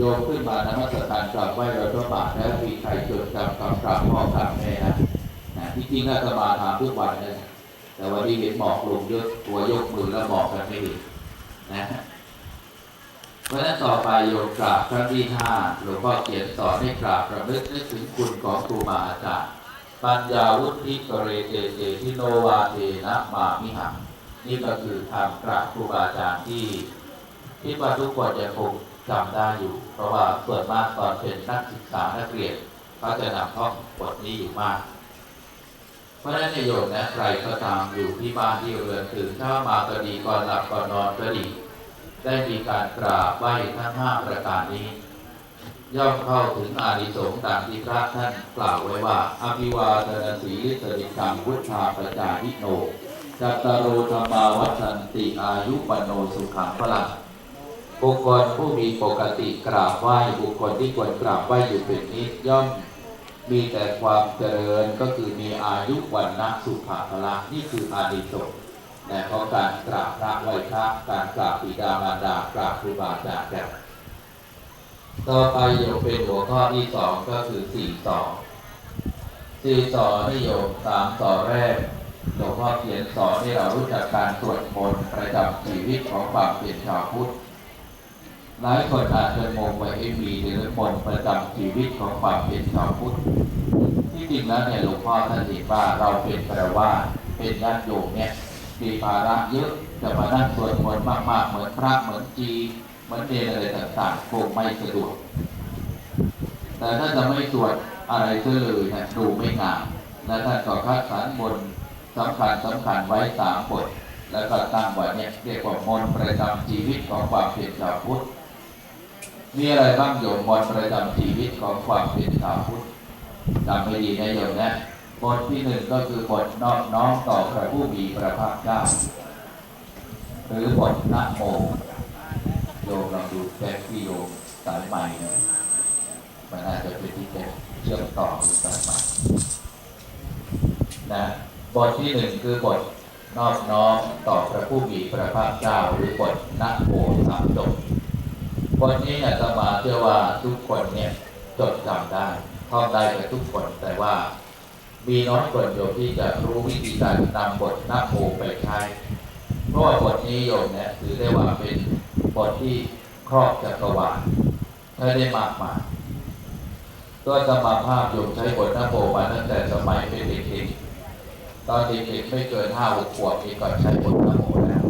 โยมขึ้นมานมัสการกราบไหว้เรอยพระบาทแล้วมีใครจดจำคำกราบพ่อกราบแม่นะนะที่จริงน่าจะมาทำทุกวันนะแต่วันนี้เห็นหมอกลงเยอะตัวยกมือแล้วบอกกันไม่ดีนะเพราะนั้นต่อไปโยมกราบครั้งที่ห้าหลวงพ่อเขียนสอนให้กราบระลึกนึกถึงคุณของครูบาอาจารย์ปัญญาวุฒิกเรเตเตทิโนวาเทนะมามิหังนี่ก็คือทางกราบครูบาอาจารย์ที่ คิดว่าทุกคนจะคงจำได้อยู่ เพราะว่าส่วนมากตอนเป็นนักศึกษานักเรียนเขาจะนำท่องบทนี้อยู่มาก เพราะฉะนั้นในโยมนะใครก็ตามอยู่ที่บ้านที่เรือนตื่นเช้ามาก็ดีก่อนหลับก่อนนอนก็ดี ได้มีการกราบไหว้ทั้งห้าประการนี้ ย่อมเข้าถึงอานิสงส์ตามที่พระท่านกล่าวไว้ว่าอภิวาทนาสีลิสริกังพุทธาประจาหิโนจัตตารโรธรรมาวัฏันติอายุปโนสุขังพลัง บุคคลผู้มีปกติกราบไหว้บุคคลที่ควรกราบไหว้อยู่เป็นนิดย่อมมีแต่ความเจริญก็คือมีอายุวันนะสุขภละนี่คืออานิสงส์แต่เพราะการกราบพระไหว้พระการกราบบิดามารดากราบครูบาอาจารย์กันต่อไปโยมเป็นหัวข้อที่สองก็คือสี่ต่อสี่ต่อนิยมสามต่อแรกหลวงพ่อเขียนสอนให้เรารู้จักการสวดมนต์ประจำชีวิตของความเป็นชาวพุทธ หลายคนอาจจะงงว่าเอ็มีหรือมนประจำชีวิตของความเป็นชาวพุทธที่จริงแล้วเนี่ยหลวงพ่อท่านเห็นว่าเราเป็นแปลว่าเป็นญาติโยมเนี่ยมีภาระเยอะจะมานั่งสวดมนต์มากๆ เหมือนพระเหมือนจีเหมือนเนรอะไรต่างๆคงไม่สะดวก แต่ถ้าจะไม่สวดอะไรเสียเลยเนี่ยดูไม่งามและท่านก็คัดสรรบนสำคัญสำคัญไว้สามบทแล้วก็ตั้งไว้เนี่ยเรียกว่ามนต์ประจำชีวิตของความเป็นชาวพุทธ มีอะไรบ้างโยมมนประจำชีวิตของความเป็นชาวพุทธจำไม่ดีนะโยมนะบทที่หนึ่งก็คือบทนอบน้อมต่อพระผู้มีพระภาคเจ้า หรือบทนะโมโยมลองดูแท็กที่โยมสายใหม่เนี่ยมันอาจจะเป็นที่แท็กเชื่อมต่อกับสายใหม่นะบทที่หนึ่งคือบทนอบน้อมต่อพระผู้มีพระภาคเจ้าหรือบทนะโมสามจบ บทนี้เนี่ยจะมาเชื่อว่าทุกคนเนี่ยจดจำได้ท่องได้กับทุกคนแต่ว่ามีน้อยคนโยมที่จะรู้วิธีการนำบทนะโมไปใช้เพราะว่าบทนี้โยมเนี่ยถือได้ว่าเป็นบทที่ครอบจักรวาลใช้ได้มากมายตัวสมาภาพโยมใช้บทนะโมมาตั้งแต่สมัยเป็นเด็กๆตอนเด็กๆไม่เกินห้าหกขวบนี่ก็ใช้บทนะโมแล้ว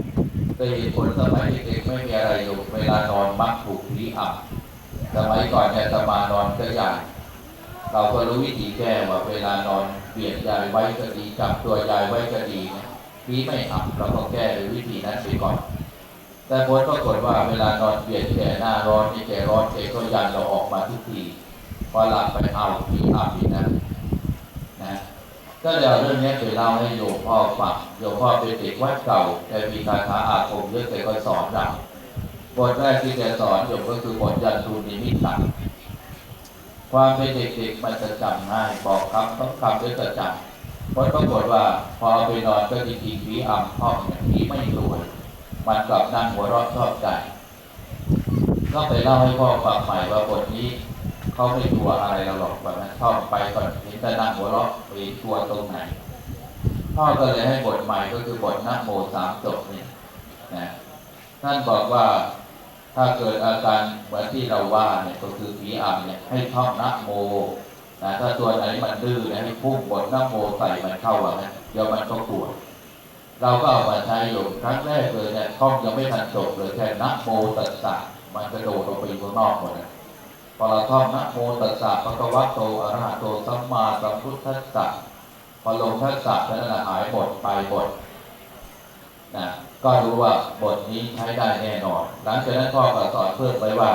แต่เหตุผลสมัยเด็ก ไม่มีอะไรโยมเวลานอนมักถูกผีอับสมัยก่อนเนี่ยสมานอนก็ยากเราก็รู้วิธีแก้ว่าเวลานอนเบียดยายไว้ก็ดีจับตัวยายไว้ก็ดีนะพีไม่อับเราก็แก้ด้วยวิธีนั้นไปก่อน แต่ผลปรากฏว่าเวลานอนเบียดแก่หน้าร้อนแก่ร้อนแกก็ยันเราออกมาทุกทีพอหลับไปเอาผีอับอีกนะนะ ก็เดี๋ยวเรื่องนี้ไปเล่าให้โยมพ่อฟังโยมพ่อเป็นเด็กวัดเก่า แต่มีคาถาอาคมเยอะแกก็สอนเราบทแรกที่แกสอนโยมก็คือบทยันทูนิมิตตังความเป็นเด็กๆมันจะจำง่ายบอกคำต้องคำด้วยจะจำผลปรากฏว่าพอเอาไปนอนก็จริงๆผีอ่ำห้องเนี่ยผีไม่รวยมันกลับนั่งหัวเราะชอบใจก็ไปเล่าให้พ่อฟังใหม่ว่าบทนี้ เขาไม่กลัวอะไรเราหรอกแบบนั้นชอบไปก่อนเห็นแต่นั่งหัวเราะไปกลัวตรงไหนพ่อก็เลยให้บทใหม่ก็คือบทนะโมสามจบนี่นะท่านบอกว่าถ้าเกิดอาการเหมือนที่เราว่าเนี่ยก็คือผีอำเนี่ยให้ท่องนะโมนะถ้าตัวไหนมันดื้อเนี่ยให้พุ่งบทนะโมใส่มันเข้าอะนะเดี๋ยวมันก็กลัวเราก็เอามาใช้อยู่ครั้งแรกเลยเนี่ยท่องยังไม่ทันจบเลยแค่นะโมตัสสะมันกระโดดออกไปอยู่ข้างนอกหมดเลย พอเราท่องนะโมตัสสะภะคะวะโตอะระหะโตสัมมาสัมพุทธัสสะพอลงทัสสะนั้นนะหายหมดไปหมดนะก็รู้ว่าบทนี้ใช้ได้แน่นอน หลังจากนั้นพ่อก็สอนเพิ่มไว้ว่า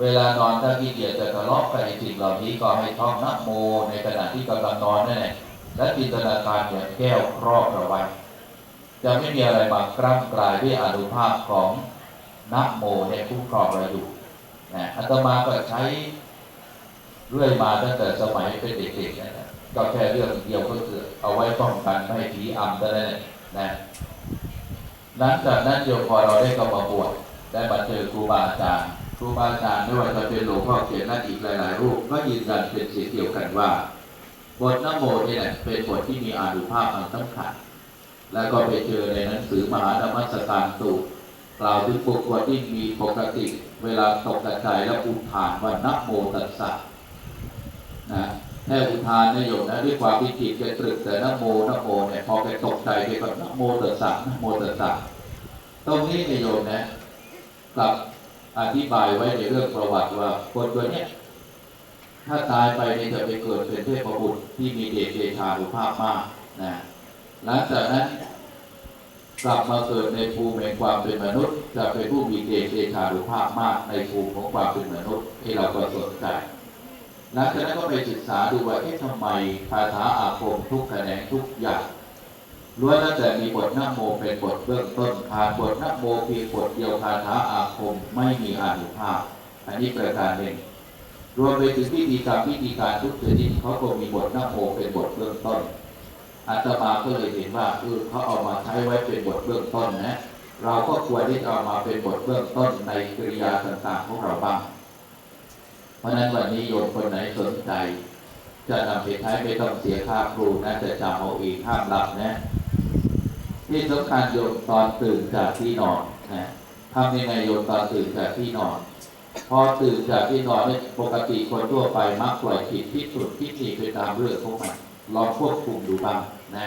เวลานอนถ้าขี้เกียจจะทะเลาะกับไอ้สิ่งเหล่านี้ก็ให้ท่องนะโมในขณะที่กำลังนอนนั่นแหละและจินตนาการอย่างแก้วครอบเราไว้จะไม่มีอะไรมากร่ำกลายด้วยอนุภาพของนะโมในคุ้มครองเราอยู่ อาตมาก็ใช้เรื่อยมาตั้งแต่สมัยเป็นเด็กๆนะก็แค่เรื่องเดียวก็คือเอาไว้ป้องกันไม่ให้ผีอำเท่านั้นเองนะหลังจากนั้นโยมพอเราได้เข้ามาบวชได้มาเจอครูบาอาจารย์ครูบาอาจารย์ไม่ว่าจะเป็นหลวงพ่อเขียนนั่นอีกหลาย ๆ รูปก็ยืนยันเป็นเสียงเดียวกันว่าบทนโมนี่แหละเป็นบทที่มีอานุภาพอันสำคัญแล้วก็ไปเจอในหนังสือมหานมัสการสูตร กล่าวถึงบุคคลที่มีปกติเวลาตกกระจแล้วอุทานว่านะโมตัสสะนะแค่อุทานนโยมนะด้วยความที่จิตแกตรึกแต่นะโมนะโมเนี่ยพอแกตกใจแกก็นะโมตัสสะนะโมตัสสะตรงนี้นโยมนะกลับอธิบายไว้ในเรื่องประวัติว่าคนตัวเนี้ยถ้าตายไปเนี่ยจะไปเกิดเป็นเทพบุตรที่มีเดชเดชานุภาพมากนะหลังจากนั้น กลับมาเกิดในภูมิแห่งความเป็นมนุษย์ จะเป็นผู้มีเดชเดชานุภาพมากในภูมิของความเป็นมนุษย์ที่เราก็สนใจหลังจากนั้นก็ไปศึกษาดูว่าเอ๊ะทำไมคาถาอาคมทุกแขนงทุกอย่างล้วนแล้วแต่มีบทนะโมเป็นบทเบื้องต้นขาดบทนะโมเพียงบทเดียวคาถาอาคมไม่มีอานุภาพ อันนี้ประการหนึ่งรวมไปถึงพิธีกรรมพิธีการทุกชนิดเขาก็มีบทนะโมเป็นบทเบื้องต้น อาตมาก็เลยเห็นว่าเออเขาเอามาใช้ไว้เป็นบทเบื้องต้นนะ เราก็ควรที่จะเอามาเป็นบทเบื้องต้นในกริยาต่างๆของเราบ้าง เพราะฉะนั้นวันนี้โยมคนไหนสนใจ จะนำไปใช้ไม่ต้องเสียค่าครูนะจะจำเอาเองห้ามหลับนะที่สำคัญโยมตอนตื่นจากที่นอนนะทำยังไงโยมตอนตื่นจากที่นอน พอตื่นจากที่นอนเนี่ยปกติคนทั่วไปมักปล่อยจิตที่สุดที่หนีไปตามเรื่องของมัน ลองควบคุมดูบ้างนะ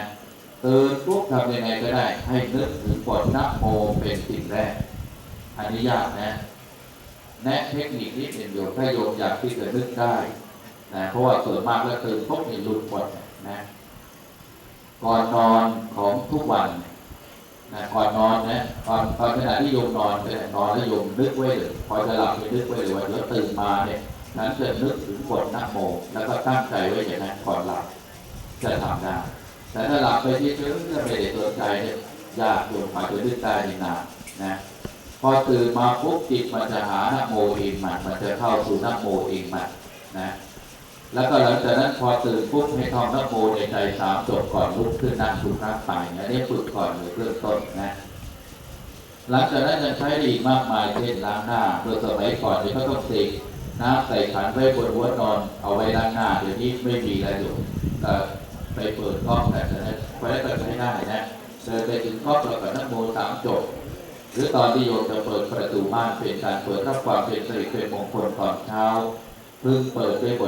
ตื่นปุ๊บทำยังไงก็ได้ ให้นึกถึงบทนะโมเป็นสิ่งแรก อันนี้ยากนะ แนะเทคนิคนิดหนึ่งโยมถ้าโยมอยากที่จะนึกได้นะเพราะว่าส่วนมากแล้วตื่นปุ๊บนี่หลุดหมดนะก่อนนอนของทุกวันนะก่อนนอนนะตอนตอนขณะที่โยมนอนไปนอนแล้วโยมนึกไว้เลยพอจะหลับไปนึกไว้เลยว่าเดี๋ยวตื่นมาเนี่ยนั้นจะนึกถึงบทนะโมแล้วก็ตั้งใจไว้อย่างนั้นก่อนหลับ จะทำได้แต่ถ้าหลับไปเฉยๆไม่ได้สนใจเนี่ยยากโยมอาจจะนึกได้นนานนะพอตื่นมาปุ๊บจิตมันจะหานะโมเองมันมันจะเข้าสู่นะโมเองมันนะ แล้วก็หลังจากนั้นพอตื่นปุ๊บให้ท่องนะโมในใจสามจบก่อนลุกขึ้นนั่งทุกครั้งไปอันนี้ฝึกก่อนเลยเริ่มต้นนะหลังจากนั้นยังใช้ด้อีกมากมายเช่นล้างหน้าโดยสมัยก่อนเนี่ยเขาต้องเสกน้ำใส่ขันไว้บนหัวนอนเอาไว้ล้างหน้าเดี๋ยวนี้ไม่มีแล้วอยู่เอ่ ไปเปิดก๊องแต่ฉะนั้นไว้ก็ใช้ได้นะเดินไปถึงก๊อกแล้วก็นะโมสามจบ หรือตอนที่โยมจะเปิดประตูบ้านเป็นการเปิดรับความเป็นสิริเป็นมงคลตอนเช้าพึงเปิดด้วยบท